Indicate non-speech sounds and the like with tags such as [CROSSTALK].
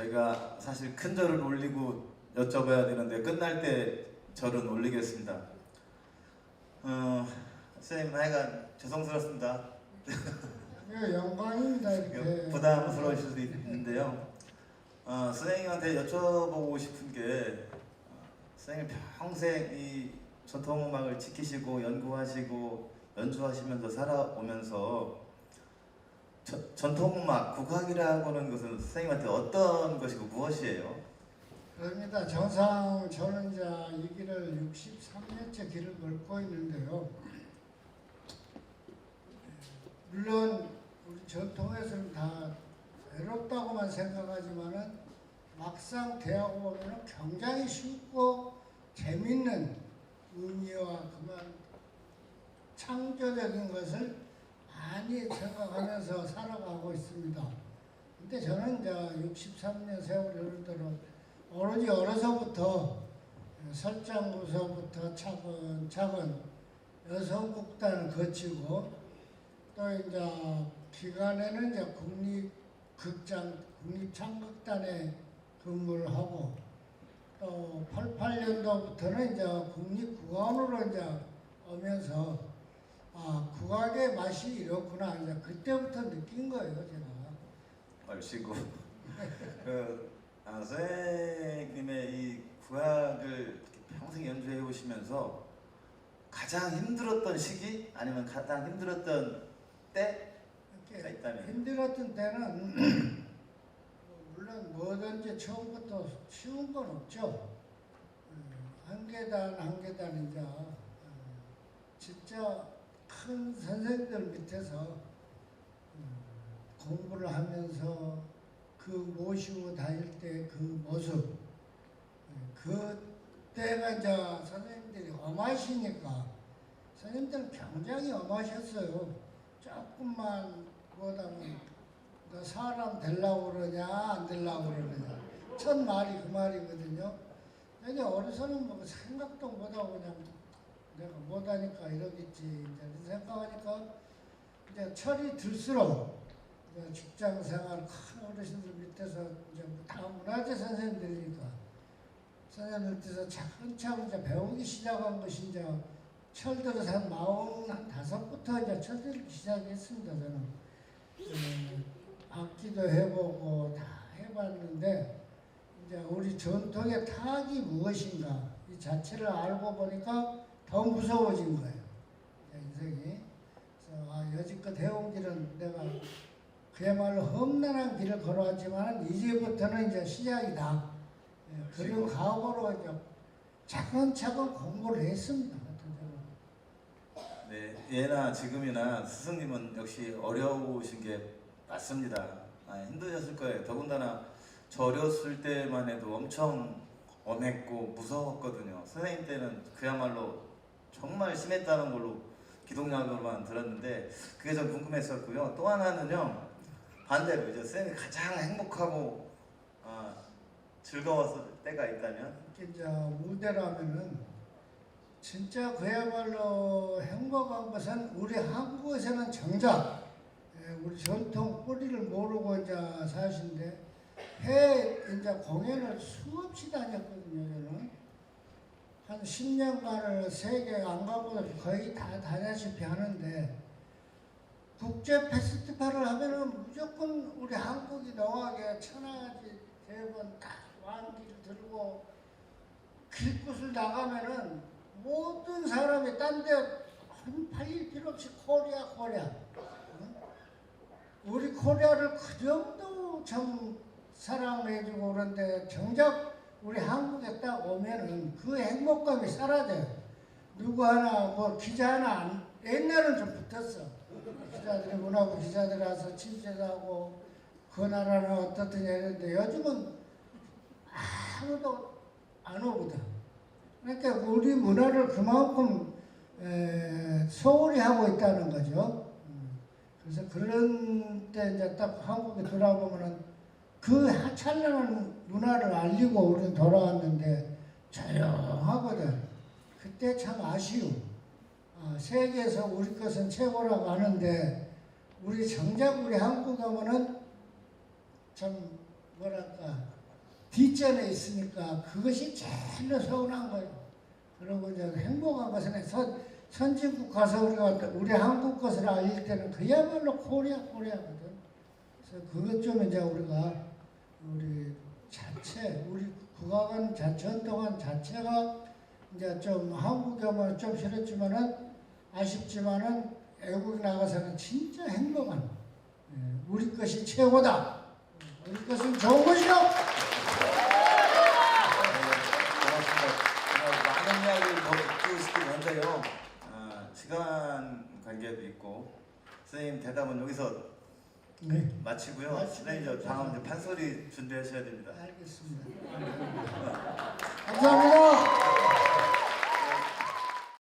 제가 사실 큰 절을 올리고 여쭤봐야 되는데 끝날 때 절은 올리겠습니다. 어, 선생님 하여간 죄송스럽습니다. 예, 영광입니다 이렇게 부담스러우실 수도 있는데요. 어, 선생님한테 여쭤보고 싶은 게 어, 선생님 평생 이 전통 음악을 지키시고 연구하시고 연주하시면서 살아오면서 저- 전통음악 국악이라고는 것은 선생님한테 어떤 것이고 무엇이에요? 그럽니다. 정상 저는 이제 이 길을 63년째 길을 걸고 있는데요. 물론 우리 전통에서는 다 외롭다고만 생각하지만은 막상 대하고 보면 굉장히 쉽고 재밌는 의미와 그만 창조적인 것을 많이 생각하면서 살아가고 있습니다. 근데 저는 이제 63년 세월을 들어 오로지 어려서부터 설장부서부터 차근차근 여성국단을 거치고 또 이제 기간에는 이제 국립극장, 국립창극단에 근무를 하고 또 88년도부터는 이제 국립국악원으로 이제 오면서 아 국악의 맛이 이렇구나. 이제 그때부터 느낀 거예요 제가. 얼씨구 그 아, 선생님의 이 국악을 평생 연주해 오시면서 가장 힘들었던 시기? 아니면 가장 힘들었던 때가 이렇게 있다면. 힘들었던 때는 [CLEARS THROAT] 물론 뭐든지 처음부터 쉬운 건 없죠. 음, 한 계단 한 계단 이제 어, 큰 선생님들 밑에서 음, 공부를 하면서 그 모시고 다닐 때 그 모습 그 때가 이제 선생님들이 엄하시니까 선생님들은 굉장히 엄하셨어요. 조금만 너 사람 되려고 그러냐 안 되려고 그러냐 첫 말이 그 말이거든요. 근데 어려서는 뭐 생각도 못하고 그냥 내가 못하니까 이러겠지. 이제 생각하니까 이제 철이 들수록 이제 직장 생활 큰 어르신들 밑에서 이제 뭐다 문화재 선생님들이니까 선생님 밑에서 차근차근 이제 배우기 시작한 것이 이제 철 들어서 한 마흔 한 다섯부터 이제 철 들기 시작했습니다 저는. 음, 악기도 해보고 다 해봤는데 이제 우리 전통의 타악이 무엇인가 이 자체를 알고 보니까 더 무서워진 거예요 인생이 그래서 아, 여지껏 해온 길은 내가 그야말로 험난한 길을 걸어왔지만 이제부터는 이제 시작이다 예, 그런 각오로 이제 차근차근 공부를 했습니다. 네, 예나 지금이나 스승님은 역시 어려우신 게 맞습니다. 아, 힘드셨을 거예요. 더군다나 저 어렸을 때만 해도 엄청 엄했고 무서웠거든요. 선생님 때는 그야말로 정말 심했다는 걸로 기동약으로만 들었는데 그게 좀 궁금했었고요. 또 하나는요 반대로 이제 선생님이 가장 행복하고 아, 즐거웠을 때가 있다면 이제 무대라면은 진짜 그야말로 행복한 것은 우리 한국에서는 정작 예, 우리 전통 뿌리를 모르고 이제 사신데 해 이제 공연을 수없이 다녔거든요 저는 한 10년간을 세계 안 가보다 거의 다 다녔다시피 하는데 국제 페스티벌을 하면은 무조건 우리 한국이 농하게 천하지 대번 다 왕기를 들고 길곳을 나가면은 모든 사람이 딴데 한 8일 필요 없이 코리아 코리아 응? 우리 코리아를 그 정도 참 사랑해주고 그런데 정작 우리 한국에 딱 오면은 그 행복감이 사라져요 누구 하나 뭐 기자 하나 안- 옛날은 좀 붙었어 기자들이 문화부 기자들 와서 취재하고 그 나라는 어떻더냐 이랬는데 요즘은 아무도 안 오거든. 그러니까 우리 문화를 그만큼 에, 소홀히 하고 있다는 거죠. 음. 그래서 그런 때 이제 딱 한국에 돌아보면은 그 찬란한 문화를 알리고 우리는 돌아왔는데 조용하거든. 그때 참 아쉬움. 아, 세계에서 우리 것은 최고라고 하는데 우리 정작 우리 한국 하면은 참 뭐랄까 뒷전에 있으니까 그것이 제일로 서운한 거예요. 그리고 이제 행복한 것은 선, 선진국 가서 우리가 우리 한국 것을 알릴 때는 그야말로 코리아 코리아거든. 그래서 그것 좀 이제 우리가 우리 자체 우리 국악은 자 전통한 자체가 이제 좀 한국에 오면 좀 싫었지만은 아쉽지만은 외국 나가서는 진짜 행복한 예, 우리 것이 최고다. 우리 것은 좋은 것이요. 많은 이야기를 더 듣고 싶긴 한데요. 아, 시간 관계도 있고 선생님 대답은 여기서 네. 마치고요. 마치고요. 네, 이제 다음 이제 판소리 준비하셔야 됩니다. 알겠습니다. 감사합니다.